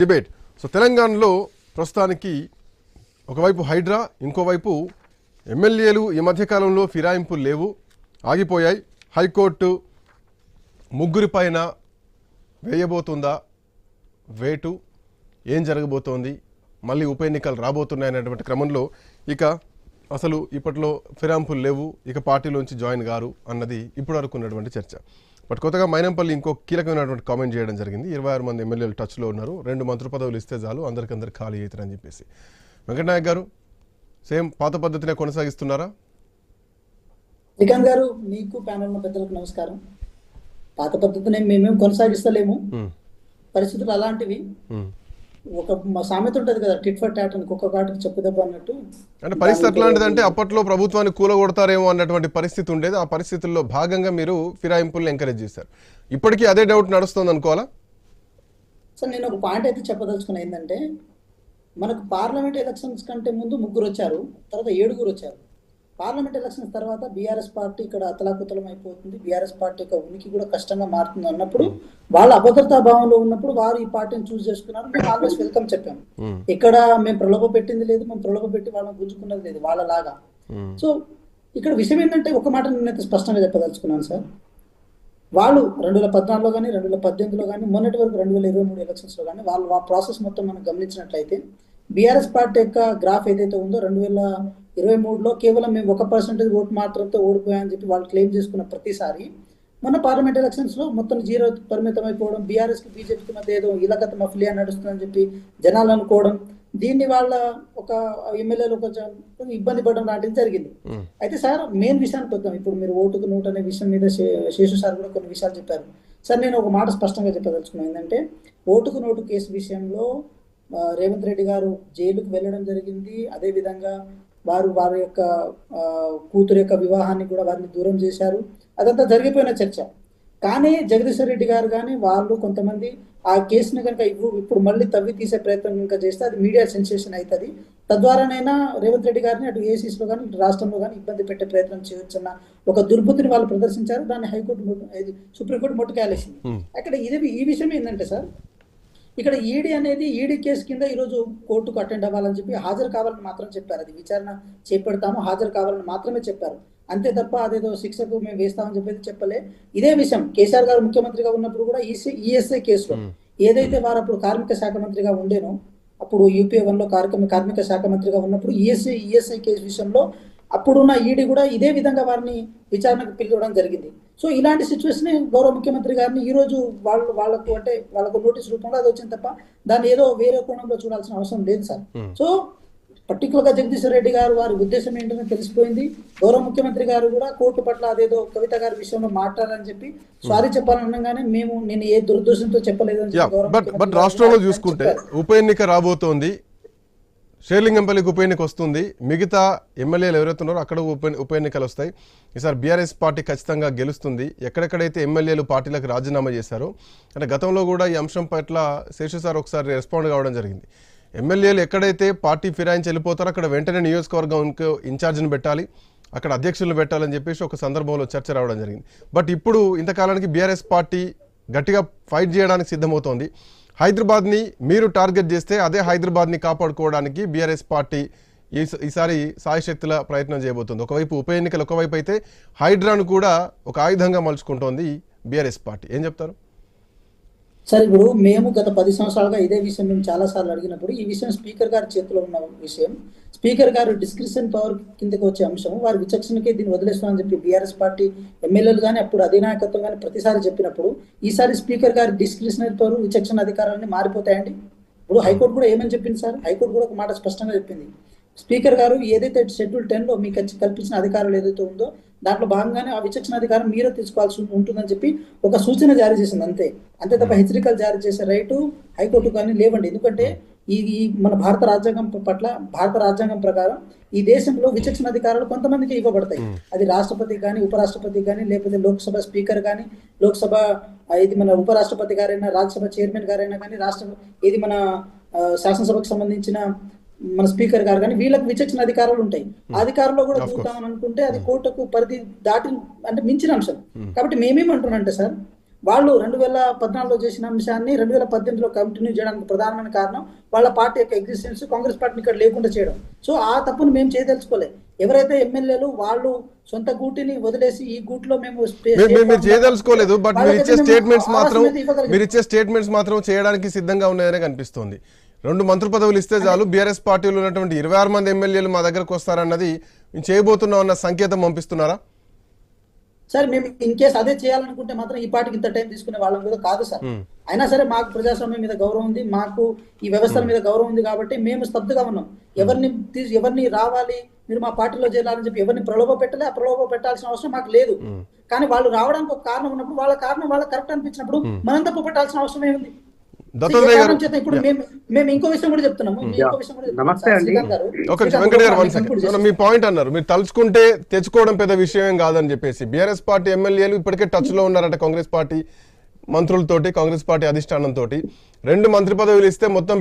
Debate. So తెలంగాణలో ప్రస్తుతానికి ఒకవైపు హైడ్రా ఇంకోవైపు ఎమ్మెల్యేలు ఈ మధ్యకాలంలో ఫిరాయింపులు లేవు ఆగిపోయాయి. హైకోర్టు ముగ్గురి పైన వేయబోతుందా? వేటు. ఏం జరగబోతోంది? మళ్ళీ ఉప ఎన్నికలు రాబోతున్నాయనేటువంటి క్రమంలో ఇక అసలు ఇప్పట్లో ఫిరాయింపులు లేవు ఇక పార్టీలోంచి జాయిన్ గారు అన్నది ఇప్పటివరకు ఉన్నటువంటి చర్చ. బట్ కొత్తగా మైనంపల్లి ఇంకో కీలకమైనటువంటి కామెంట్ చేయడం జరిగింది. ఇరవై ఆరు మంది ఎమ్మెల్యేలు టచ్లో ఉన్నారు. రెండు మంత్రి పదవులు ఇస్తే చాలు అందరికందరు ఖాళీ అవుతారని చెప్పేసి. వెంకటనాయక్ గారు సేమ్ పాత పద్ధతినే కొనసాగిస్తున్నారా? శ్రీకాంత్ గారు మీకు ప్యానల్ పెద్దలకు నమస్కారం. పాత పద్ధతిని మేమేం కొనసాగిస్తలేము. పరిస్థితులు అలాంటివి. ఒక సామెత ఉంటది కదా టిట్ ఫర్ టాట్ అని కుక్క కాటుకు అన్నట్టు. అంటే పరిస్థితి ఎట్లాంటిదంటే అప్పట్లో ప్రభుత్వాన్ని కూలగొడతారేమో అన్నటువంటి పరిస్థితి ఉండేది. ఆ పరిస్థితుల్లో భాగంగా మీరు ఫిరాయింపుల్ని ఎంకరేజ్ చేశారు. ఇప్పటికీ అదే డౌట్ నడుస్తుంది అనుకోవాలా? సార్ నేను ఒక పాయింట్ అయితే చెప్పదలుచుకున్నా ఏంటంటే మనకు పార్లమెంట్ ఎలక్షన్స్ కంటే ముందు ముగ్గురు వచ్చారు తర్వాత ఏడుగురు వచ్చారు పార్లమెంట్ ఎలక్షన్స్ తర్వాత బీఆర్ఎస్ పార్టీ ఇక్కడ అతలాకుతలం అయిపోతుంది. బీఆర్ఎస్ పార్టీ యొక్క ఉనికి కూడా కష్టంగా మారుతుంది అన్నప్పుడు వాళ్ళ అభద్రతా భావంలో ఉన్నప్పుడు వారు ఈ పార్టీని చూస్ చేసుకున్నారు. మేము ఆల్వేస్ వెల్కమ్ చెప్పాము. ఇక్కడ మేము ప్రలోభ పెట్టింది లేదు మేము ప్రలోభ పెట్టి వాళ్ళని గుంజుకున్నది లేదు వాళ్ళలాగా. సో ఇక్కడ విషయం ఏంటంటే ఒక మాట నేనైతే స్పష్టంగా చెప్పదలుచుకున్నాను సార్. వాళ్ళు రెండు వేల పద్నాలుగులో కానీ రెండు వేల పద్దెనిమిదిలో కానీ మొన్నటి వరకు రెండు వేల ఇరవై మూడు ఎలక్షన్స్లో కానీ వాళ్ళు ఆ ప్రాసెస్ మొత్తం మనం గమనించినట్లయితే బీఆర్ఎస్ పార్టీ యొక్క గ్రాఫ్ ఏదైతే ఉందో రెండు వేల ఇరవై మూడులో కేవలం మేము ఒక పర్సెంటేజ్ ఓటు మాత్రంతో ఓడిపోయామని చెప్పి వాళ్ళు క్లెయిమ్ చేసుకున్న ప్రతిసారి మొన్న పార్లమెంట్ ఎలక్షన్స్లో మొత్తం జీరో పరిమితం అయిపోవడం బీఆర్ఎస్కి బీజేపీకి మధ్య ఏదో ఇలాగత మఫ్లియా నడుస్తుందని చెప్పి జనాలు అనుకోవడం దీన్ని వాళ్ళ ఒక ఎమ్మెల్యేలు కొంచెం ఇబ్బంది పడడం లాంటిది జరిగింది. అయితే సార్ మెయిన్ విషయానికి వద్దాం. ఇప్పుడు మీరు ఓటుకు నోటు అనే విషయం మీద శేషు సార్ కూడా కొన్ని విషయాలు చెప్పారు. సార్ నేను ఒక మాట స్పష్టంగా చెప్పదలుచుకున్నాను ఏంటంటే ఓటుకు నోటు కేసు విషయంలో రేవంత్ రెడ్డి గారు జైలుకు వెళ్ళడం జరిగింది. అదే విధంగా వారు వారి యొక్క కూతురు యొక్క వివాహాన్ని కూడా వారిని దూరం చేశారు. అదంతా జరిగిపోయిన చర్చ. కానీ జగదీశ్వర్ రెడ్డి గారు కానీ వాళ్ళు కొంతమంది ఆ కేసుని కనుక ఇప్పుడు మళ్ళీ తవ్వి తీసే ప్రయత్నం కనుక చేస్తే అది మీడియా సెన్సేషన్ అవుతుంది. తద్వారానైనా రేవంత్ రెడ్డి గారిని అటు ఏసీస్లో కానీ ఇటు రాష్ట్రంలో కానీ ఇబ్బంది పెట్టే ప్రయత్నం చేయొచ్చన్న ఒక దుర్బుద్ధిని వాళ్ళు ప్రదర్శించారు. దాన్ని హైకోర్టు సుప్రీంకోర్టు ముట్టుకాలేసింది మ్మ్. అక్కడ ఇది ఈ విషయం ఏంటంటే సార్ ఇక్కడ ఈడీ అనేది ఈడీ కేసు కింద ఈరోజు కోర్టుకు అటెండ్ అవ్వాలని చెప్పి హాజరు కావాలని మాత్రం చెప్పారు. అది విచారణ చేపడతాము హాజరు కావాలని మాత్రమే చెప్పారు. అంతే తప్ప అదేదో శిక్షకు మేము వేస్తామని చెప్పేది చెప్పలే. ఇదే విషయం కేసీఆర్ గారు ముఖ్యమంత్రిగా ఉన్నప్పుడు కూడా ఈసీ ఈఎస్ఐ కేసులో ఏదైతే వారు అప్పుడు కార్మిక శాఖ మంత్రిగా ఉండేనో అప్పుడు యూపీఏ వన్లో కార్మిక కార్మిక శాఖ మంత్రిగా ఉన్నప్పుడు ఈఎస్ఐ ఈఎస్ఐ కేసు విషయంలో అప్పుడున్న ఈడీ కూడా ఇదే విధంగా వారిని విచారణకు పిలవడం జరిగింది. సో ఇలాంటి సిచ్యువేషన్ గౌరవ ముఖ్యమంత్రి గారిని ఈ రోజు వాళ్ళు వాళ్ళకు అంటే వాళ్ళకు నోటీస్ రూపంలో అది వచ్చింది తప్ప దాన్ని ఏదో వేరే కోణంలో చూడాల్సిన అవసరం లేదు సార్ Hmm. సో పర్టికులర్గా జగదీశ్వర్ రెడ్డి గారు వారి ఉద్దేశం ఏంటని తెలిసిపోయింది గౌరవ ముఖ్యమంత్రి గారు కూడా కోర్టు పట్ల అదేదో కవిత గారి విషయంలో మాట్లాడాలని చెప్పి సారీ చెప్పాలని అనగానే మేము నేను ఏ దురదృష్టంతో చెప్పలేదు బట్ రాష్ట్రంలో చూసుకుంటే. ఉప ఎన్నిక రాబోతోంది షేర్లింగంపల్లికి ఉప ఎన్నిక వస్తుంది. మిగతా ఎమ్మెల్యేలు ఎవరైతే ఉన్నారో అక్కడ ఉప ఉప ఎన్నికలు వస్తాయి. ఈసారి బీఆర్ఎస్ పార్టీ ఖచ్చితంగా గెలుస్తుంది. ఎక్కడెక్కడైతే ఎమ్మెల్యేలు పార్టీలకు రాజీనామా చేశారో అంటే గతంలో కూడా ఈ అంశం పట్ల శేషు సార్ ఒకసారి రెస్పాండ్ కావడం జరిగింది. ఎమ్మెల్యేలు ఎక్కడైతే పార్టీ ఫిరాయించి వెళ్ళిపోతారో అక్కడ వెంటనే నియోజకవర్గం ఇన్ఛార్జ్ని ఇన్ఛార్జిని పెట్టాలి. అక్కడ అధ్యక్షులను పెట్టాలని చెప్పేసి ఒక సందర్భంలో చర్చ రావడం జరిగింది. బట్ ఇప్పుడు ఇంతకాలానికి బీఆర్ఎస్ పార్టీ గట్టిగా ఫైట్ చేయడానికి సిద్ధమవుతోంది. హైదరాబాద్ని మీరు టార్గెట్ చేస్తే అదే హైదరాబాద్ని కాపాడుకోవడానికి బీఆర్ఎస్ పార్టీ ఈ ఈసారి సాయశక్తుల ప్రయత్నం చేయబోతుంది. ఒకవైపు ఉప ఎన్నికలు ఒకవైపు అయితే హైడ్రాను కూడా ఒక ఆయుధంగా మలుచుకుంటోంది బీఆర్ఎస్ పార్టీ. ఏం చెప్తారు? సార్ ఇప్పుడు మేము గత పది సంవత్సరాలుగా ఇదే విషయం మేము చాలాసార్లు అడిగినప్పుడు ఈ విషయం స్పీకర్ గారి చేతిలో ఉన్న విషయం స్పీకర్ గారు డిస్క్రిప్షన్ పవర్ కిందకి వచ్చే అంశం వారి విచక్షణకే దీన్ని వదిలేస్తామని చెప్పి బీఆర్ఎస్ పార్టీ ఎమ్మెల్యేలు కానీ అప్పుడు అధినాయకత్వం కానీ ప్రతిసారి చెప్పినప్పుడు ఈసారి స్పీకర్ గారి డిస్క్రిప్షనరీ పవర్ విచక్షణ అధికారాలన్నీ మారిపోతాయండి. ఇప్పుడు హైకోర్టు కూడా ఏమని చెప్పింది సార్? హైకోర్టు కూడా ఒక మాట స్పష్టంగా చెప్పింది. స్పీకర్ గారు ఏదైతే షెడ్యూల్ టెన్లో మీకు కల్పించిన అధికారాలు ఏదైతే ఉందో దాంట్లో భాగంగానే ఆ విచక్షణ అధికారం మీరే తీసుకోవాల్సి ఉంటుందని చెప్పి ఒక సూచన జారీ చేసింది అంతే. అంతే తప్ప హెచ్చరికలు జారీ చేసే రైటు హైకోర్టు కానీ లేవండి. ఎందుకంటే ఈ ఈ మన భారత రాజ్యాంగం పట్ల భారత రాజ్యాంగం ప్రకారం ఈ దేశంలో విచక్షణ అధికారాలు కొంతమందికి ఇవ్వబడతాయి. అది రాష్ట్రపతి కానీ ఉపరాష్ట్రపతి కానీ లేకపోతే లోక్సభ స్పీకర్ కానీ లోక్సభ ఇది మన ఉపరాష్ట్రపతి గారైనా రాజ్యసభ చైర్మన్ గారైనా కానీ రాష్ట్ర ఇది మన శాసనసభకు సంబంధించిన మన స్పీకర్ గారు కానీ వీళ్ళకి విచక్షణ అధికారాలు ఉంటాయి. అధికారంలో కూడా. చూద్దామని అనుకుంటే అది కోర్టుకు పరిధి దాటి అంటే మించిన అంశం. కాబట్టి మేమేమంటున్నాం అంటే సార్ వాళ్ళు రెండు వేల పద్నాలుగులో చేసిన అంశాన్ని రెండు వేల పద్దెనిమిదిలో కంటిన్యూ చేయడానికి ప్రధానమైన కారణం వాళ్ళ పార్టీ యొక్క ఎగ్జిస్టెన్స్ కాంగ్రెస్ పార్టీని ఇక్కడ లేకుండా చేయడం. సో ఆ తప్పును మేము చేయదలుచుకోలే. ఎవరైతే ఎమ్మెల్యేలు వాళ్ళు సొంత గూటిని వదిలేసి ఈ గూట్లో మేము మీరు- చేయదలుచుకోలేదు బట్ మీరు ఇచ్చే స్టేట్మెంట్స్ మాత్రం. మీరు ఇచ్చే స్టేట్మెంట్స్ మాత్రం చేయడానికి సిద్ధంగా ఉన్నాయనే కనిపిస్తోంది. రెండు మంత్రి పదవులు ఇస్తే చాలు బీఆర్ఎస్ పార్టీలో ఉన్నటువంటి ఇరవై ఆరు మంది ఎమ్మెల్యేలు మా దగ్గరకు వస్తారన్నది మేము చేయబోతున్నాం అన్న సంకేతం పంపిస్తున్నారా? సార్ మేము ఇన్ కేసు అదే చేయాలనుకుంటే మాత్రం ఈ పాటికి ఇంత టైం తీసుకునే వాళ్ళం కూడా కాదు సార్. అయినా సరే మాకు ప్రజాస్వామ్యం మీద గౌరవం ఉంది మాకు ఈ వ్యవస్థల మీద గౌరవం ఉంది కాబట్టి మేము స్తబ్దుగా ఉన్నాం. ఎవరిని తీసి ఎవరిని రావాలి మీరు మా పార్టీలో చేరాలని చెప్పి ఎవరిని ప్రలోభ పెట్టలే ఆ ప్రలోభ పెట్టాల్సిన అవసరం మాకు లేదు. కానీ వాళ్ళు రావడానికి ఒక కారణం ఉన్నప్పుడు వాళ్ళ కారణం వాళ్ళకి కరెక్ట్ అనిపించినప్పుడు మనం తప్పు పెట్టాల్సిన అవసరం ఏముంది మీ పాయింట్ అన్నారు. మీరు తలుచుకుంటే తెచ్చుకోవడం పెద్ద విషయం ఏం కాదని చెప్పేసి. బీఆర్ఎస్ పార్టీ ఎమ్మెల్యేలు ఇప్పటికే టచ్లో ఉన్నారట కాంగ్రెస్ పార్టీ మంత్రులతోటి కాంగ్రెస్ పార్టీ అధిష్టానంతో రెండు మంత్రి పదవులు ఇస్తే మొత్తం